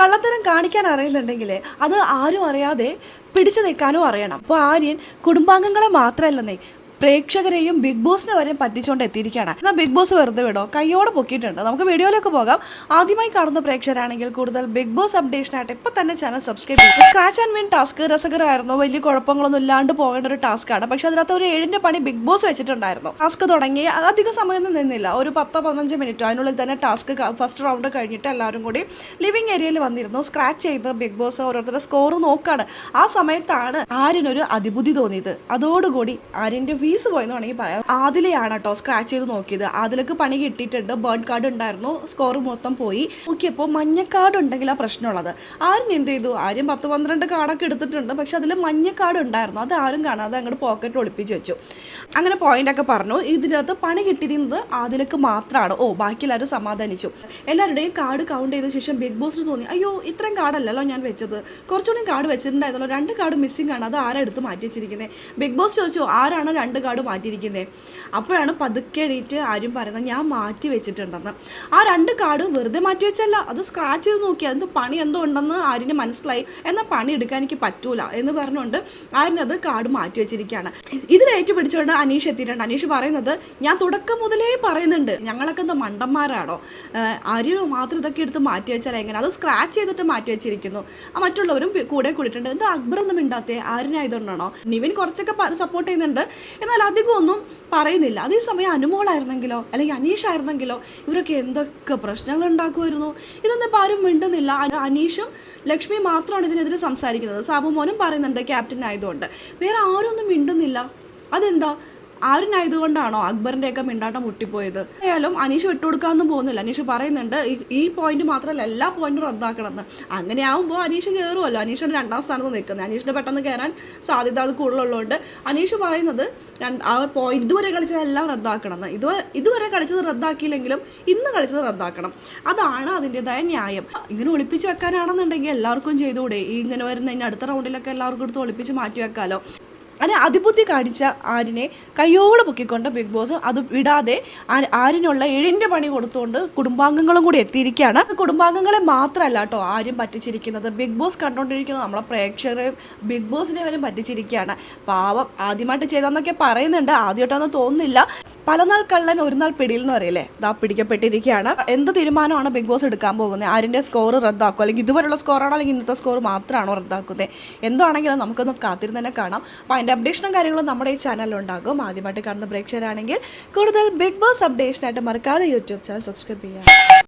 കള്ളത്തരം കാണിക്കാൻ അറിയുന്നുണ്ടെങ്കിൽ അത് ആരും അറിയാതെ പിടിച്ചു നിൽക്കാനും അറിയണം. അപ്പോൾ ആര്യൻ കുടുംബാംഗങ്ങളെ മാത്രമല്ലെന്നേ പ്രേക്ഷകരെയും ബിഗ് ബോസിനെ വരെ പറ്റിച്ചുകൊണ്ട് എത്തിയിരിക്കുകയാണ്. എന്നാൽ ബിഗ് ബോസ് വെറുതെ വിടോ? കയ്യോടെ പൊക്കിയിട്ടുണ്ട്. നമുക്ക് വീഡിയോയിലേക്ക് പോകാം. ആദ്യമായി കാണുന്ന പ്രേക്ഷകരാണെങ്കിൽ കൂടുതൽ ബിഗ് ബോസ് അപ്ഡേഷനായിട്ട് ഇപ്പം തന്നെ ചാനൽ സബ്സ്ക്രൈബ് ചെയ്യും. സ്ക്രാച്ച് ആൻഡ് വിൻ ടാസ്ക് രസകരമായിരുന്നു. വലിയ കുഴപ്പങ്ങളൊന്നും ഇല്ലാണ്ട് പോകേണ്ട ഒരു ടാസ്ക്കാണ് പക്ഷെ അതിനകത്ത് ഒരു ഏഴിന്റെ പണി ബിഗ് ബോസ് വെച്ചിട്ടുണ്ടായിരുന്നു. ടാസ്ക് തുടങ്ങി. അധിക സമയമൊന്നും നിന്നില്ല. ഒരു പത്തോ പതിനഞ്ച് മിനിറ്റ് അതിനുള്ളിൽ തന്നെ ടാസ്ക് ഫസ്റ്റ് റൗണ്ട് കഴിഞ്ഞിട്ട് എല്ലാവരും കൂടി ലിവിംഗ് ഏരിയയിൽ വന്നിരുന്നു. സ്ക്രാച്ച് ചെയ്ത് ബിഗ് ബോസ് ഓരോരുത്തരുടെ സ്കോർ നോക്കാണ്. ആ സമയത്താണ് ആര്യനൊരു അതിബുദ്ധി തോന്നിയത്. അതോടുകൂടി ആര്യന്റെ ഫീസ് പോയെന്ന് വേണമെങ്കിൽ പറയാം. ആദിലെയാണ് കേട്ടോ സ്ക്രാച്ച് ചെയ്ത് നോക്കിയത്. ആദിലേക്ക് പണി കിട്ടിയിട്ടുണ്ട്. ബേൺ കാർഡ് ഉണ്ടായിരുന്നു. സ്കോർ മൊത്തം പോയി. നോക്കിയപ്പോൾ മഞ്ഞ കാർഡ് ഉണ്ടെങ്കിൽ ആ പ്രശ്നമുള്ളത്. ആരും എന്ത് ചെയ്തു? ആരും പത്ത് പന്ത്രണ്ട് കാർഡൊക്കെ എടുത്തിട്ടുണ്ട്. പക്ഷെ അതിൽ മഞ്ഞ കാർഡ് ഉണ്ടായിരുന്നു. അത് ആരും കാണാതെ അങ്ങോട്ട് പോക്കറ്റ് ഒളിപ്പിച്ച് വെച്ചു. അങ്ങനെ പോയിന്റൊക്കെ പറഞ്ഞു. ഇതിനകത്ത് പണി കിട്ടിയിരുന്നത് ആദിലേക്ക് മാത്രമാണ് ഓ ബാക്കി എല്ലാവരും സമാധാനിച്ചു. എല്ലാവരുടെയും കാർഡ് കൗണ്ട് ചെയ്ത ശേഷം ബിഗ് ബോസിന് തോന്നി. അയ്യോ ഇത്രയും കാർഡല്ലല്ലോ ഞാൻ വെച്ചത്. കുറച്ചുകൂടി കാർഡ് വെച്ചിട്ടുണ്ടായിരുന്നല്ലോ. രണ്ട് കാർഡ് മിസ്സിംഗ് ആണ്. അത് ആരാ എടുത്ത് മാറ്റി വെച്ചിരിക്കുന്നത് ബിഗ് ബോസ് ചോദിച്ചു ആരാണ് രണ്ട് കാർഡ് മാറ്റിയിരിക്കുന്നത് അപ്പോഴാണ് പതുക്കെ എണീറ്റ് ആരും പറയുന്നത് ഞാൻ മാറ്റി വെച്ചിട്ടുണ്ടെന്ന്. ആ രണ്ട് കാർഡ് വെറുതെ മാറ്റി വെച്ചല്ല അത് സ്ക്രാച്ച് ചെയ്ത് നോക്കി അതിന് പണി എന്തോ ഉണ്ടെന്ന് ആര്യന് മനസ്സിലായി. എന്നാൽ പണി എടുക്കാൻ എനിക്ക് പറ്റൂല എന്ന് പറഞ്ഞുകൊണ്ട് ആര്യനത് കാർഡ് മാറ്റി വെച്ചിരിക്കുകയാണ്. ഇതിനേറ്റ് പിടിച്ചുകൊണ്ട് അനീഷ് എത്തിയിട്ടുണ്ട്. അനീഷ് പറയുന്നത് ഞാൻ തുടക്കം മുതലേ പറയുന്നുണ്ട്. ഞങ്ങളൊക്കെ എന്താ മണ്ടന്മാരാണോ? ആരും മാത്രം ഇതൊക്കെ എടുത്ത് മാറ്റി വെച്ചാൽ എങ്ങനെ? അത് സ്ക്രാച്ച് ചെയ്തിട്ട് മാറ്റി വെച്ചിരിക്കുന്നു. മറ്റുള്ളവരും കൂടെ കൂടിയിട്ടുണ്ട്. എന്താ അക്ബർ ഒന്നും മിണ്ടാത്തേ? ആര്യനായതുകൊണ്ടാണോ? നിവിൻ കുറച്ചൊക്കെ സപ്പോർട്ട് ചെയ്യുന്നുണ്ട്. എന്നാൽ അധികം ഒന്നും പറയുന്നില്ല. അതേസമയം അനുമോളായിരുന്നെങ്കിലോ അല്ലെങ്കിൽ അനീഷ് ആയിരുന്നെങ്കിലോ ഇവരൊക്കെ എന്തൊക്കെ പ്രശ്നങ്ങൾ ഉണ്ടാക്കുമായിരുന്നു? ഇതൊന്നും ഇപ്പോൾ ആരും മിണ്ടുന്നില്ല. അനീഷും ലക്ഷ്മി മാത്രമാണ് ഇതിനെതിരെ സംസാരിക്കുന്നത്. സാബു മോനും പറയുന്നുണ്ട് ക്യാപ്റ്റൻ ആയതുകൊണ്ട്. വേറെ ആരും ഒന്നും മിണ്ടുന്നില്ല. അതെന്താ? ആരിനായതുകൊണ്ടാണോ അക്ബറിന്റെ ഒക്കെ മിണ്ടാട്ടം മുട്ടിപ്പോയത്? ആയാലും അനീഷ് വിട്ടുകൊടുക്കാമെന്നും പോകുന്നില്ല. അനീഷ് പറയുന്നുണ്ട് ഈ- പോയിന്റ് മാത്രമല്ല എല്ലാ പോയിന്റും റദ്ദാക്കണമെന്ന്. അങ്ങനെ ആവുമ്പോൾ അനീഷ് കയറുമല്ലോ അനീഷാണ് രണ്ടാം സ്ഥാനത്ത് നിൽക്കുന്നത് അനീഷിന് പെട്ടെന്ന് കയറാൻ സാധ്യത അത് കൂടുതലുള്ളതുകൊണ്ട് അനീഷ് പറയുന്നത് ആ പോയിന്റ് ഇതുവരെ കളിച്ചതെല്ലാം റദ്ദാക്കണമെന്ന്. ഇതുവരെ ഇതുവരെ കളിച്ചത് റദ്ദാക്കിയില്ലെങ്കിലും ഇന്ന് കളിച്ചത് റദ്ദാക്കണം. അതാണ് അതിന്റെതായ ന്യായം. ഇങ്ങനെ ഒളിപ്പിച്ച് വെക്കാനാണെന്നുണ്ടെങ്കിൽ എല്ലാവർക്കും ചെയ്തുകൂടെ? ഈ ഇങ്ങനെ വരുന്ന അടുത്ത റൗണ്ടിലൊക്കെ എല്ലാവർക്കും എടുത്ത് ഒളിപ്പിച്ച് മാറ്റി വെക്കാലോ? അങ്ങനെ അതിബുദ്ധി കാണിച്ച ആരിനെ കയ്യോടെ പൊക്കിക്കൊണ്ട് ബിഗ് ബോസ് അത് വിടാതെ ആരിനുള്ള എഴിന്റെ പണി കൊടുത്തുകൊണ്ട് കുടുംബാംഗങ്ങളും കൂടി എത്തിയിരിക്കുകയാണ്. കുടുംബാംഗങ്ങളെ മാത്രമല്ല കേട്ടോ ആരും പറ്റിച്ചിരിക്കുന്നത്. ബിഗ് ബോസ് കണ്ടുകൊണ്ടിരിക്കുന്നത് നമ്മളെ പ്രേക്ഷകരെയും ബിഗ് ബോസിനെ വരെയും പറ്റിച്ചിരിക്കുകയാണ്. പാവം ആദ്യമായിട്ട് ചെയ്തെന്നൊക്കെ പറയുന്നുണ്ട്. ആദ്യമായിട്ടൊന്നും തോന്നുന്നില്ല. പല നാൾ കള്ളൻ ഒരു നാൾ പിടിയിൽ എന്ന് പറയില്ലേ? ഇതാ പിടിക്കപ്പെട്ടിരിക്കുകയാണ്. എന്ത് തീരുമാനമാണ് ബിഗ് ബോസ് എടുക്കാൻ പോകുന്നത്? ആരിന്റെ സ്കോർ റദ്ദാക്കും? അല്ലെങ്കിൽ ഇതുവരെയുള്ള സ്കോറാണോ അല്ലെങ്കിൽ ഇന്നത്തെ സ്കോർ മാത്രമാണോ റദ്ദാക്കുന്നത്? എന്താണെങ്കിലും നമുക്കൊന്ന് കാത്തിരുന്ന് തന്നെ കാണാം. അപ്പോൾ അതിന്റെ അപ്ഡേഷനും കാര്യങ്ങളും നമ്മുടെ ഈ ചാനലിലുണ്ടാകും ആദ്യമായിട്ട് കാണുന്ന പ്രേക്ഷകരാണെങ്കിൽ കൂടുതൽ ബിഗ് ബോസ് അപ്ഡേഷനായിട്ട് മറക്കാതെ യൂട്യൂബ് ചാനൽ സബ്സ്ക്രൈബ് ചെയ്യുക.